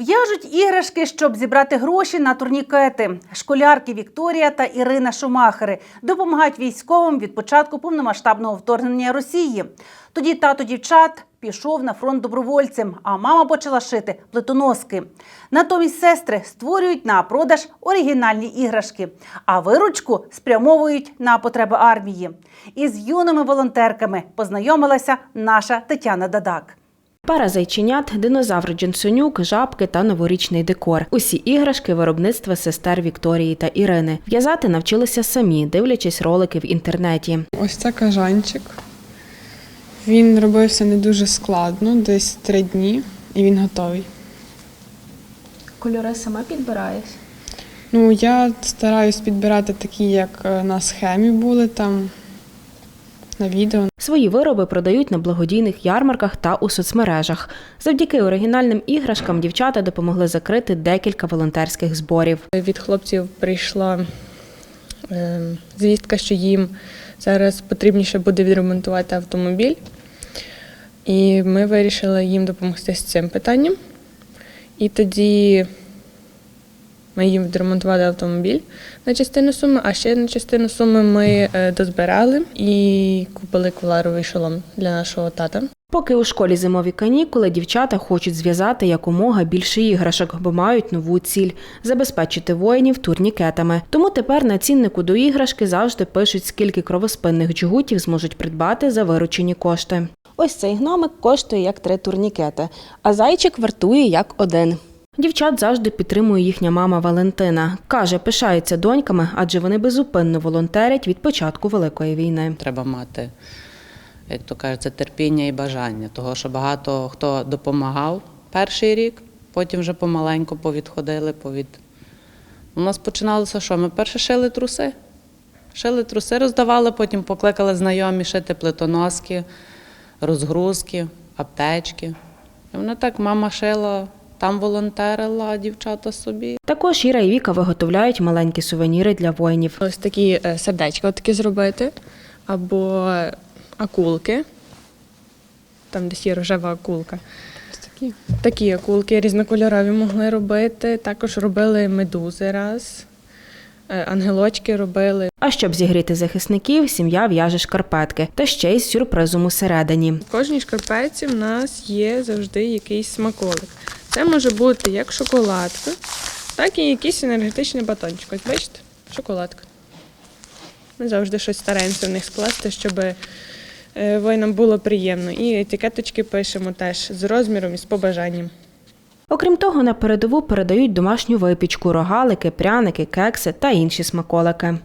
В'яжуть іграшки, щоб зібрати гроші на турнікети. Школярки Вікторія та Ірина Шумахери допомагають військовим від початку повномасштабного вторгнення Росії. Тоді тато дівчат пішов на фронт добровольцем, а мама почала шити плитоноски. Натомість сестри створюють на продаж оригінальні іграшки, а виручку спрямовують на потреби армії. Із юними волонтерками познайомилася наша Тетяна Дадак. Пара зайченят, динозавр Джинсонюк, жабки та новорічний декор. Усі іграшки виробництва сестер Вікторії та Ірини. В'язати навчилися самі, дивлячись ролики в інтернеті. Ось це кажанчик. Він робився не дуже складно, десь три дні, і він готовий. Кольори сама підбираєш? Ну, я стараюсь підбирати такі, як е, на схемі були там на відео. Свої вироби продають на благодійних ярмарках та у соцмережах. Завдяки оригінальним іграшкам дівчата допомогли закрити декілька волонтерських зборів. Від хлопців прийшла е, звістка, що їм зараз потрібніше буде відремонтувати автомобіль. І ми вирішили їм допомогти з цим питанням. І тоді ми їм відремонтували автомобіль на частину суми, а ще на частину суми ми е, дозбирали і купили кваларовий шолом для нашого тата. Поки у школі зимові канікули, дівчата хочуть зв'язати якомога більше іграшок, бо мають нову ціль забезпечити воїнів турнікетами. Тому тепер на ціннику до іграшки завжди пишуть, скільки кровоспинних джгутів зможуть придбати за виручені кошти. Ось цей гномик коштує як три турнікети, а зайчик вартує як один. Дівчат завжди підтримує їхня мама Валентина. Каже, пишається доньками, адже вони безупинно волонтерять від початку великої війни. Треба мати, як то кажеться, терпіння і бажання, того що багато хто допомагав перший рік, потім вже помаленьку повідходили. Повід... У нас починалося, що ми перше шили труси. Шили труси, роздавали, потім покликали знайомі шити плитоноски, розгрузки, аптечки. І воно так, мама шила, там волонтерила, дівчата собі. Також Іра і Віка виготовляють маленькі сувеніри для воїнів. Ось такі е, сердечка отакі зробити, або акулки. Там десь є рожева акулка. Ось такі. Такі акулки різнокольорові могли робити. Також робили медузи раз, е, ангелочки робили. А щоб зігріти захисників, сім'я в'яже шкарпетки та ще й з сюрпризом усередині. В кожній шкарпетці в нас є завжди якийсь смаколик. Це може бути як шоколадка, так і якийсь енергетичний батончик. Ось бачите, шоколадка. Ми завжди щось стараємося в них скласти, щоб е, воїнам було приємно. І етикеточки пишемо теж з розміром і з побажанням. Окрім того, на передову передають домашню випічку, рогалики, пряники, кекси та інші смаколики.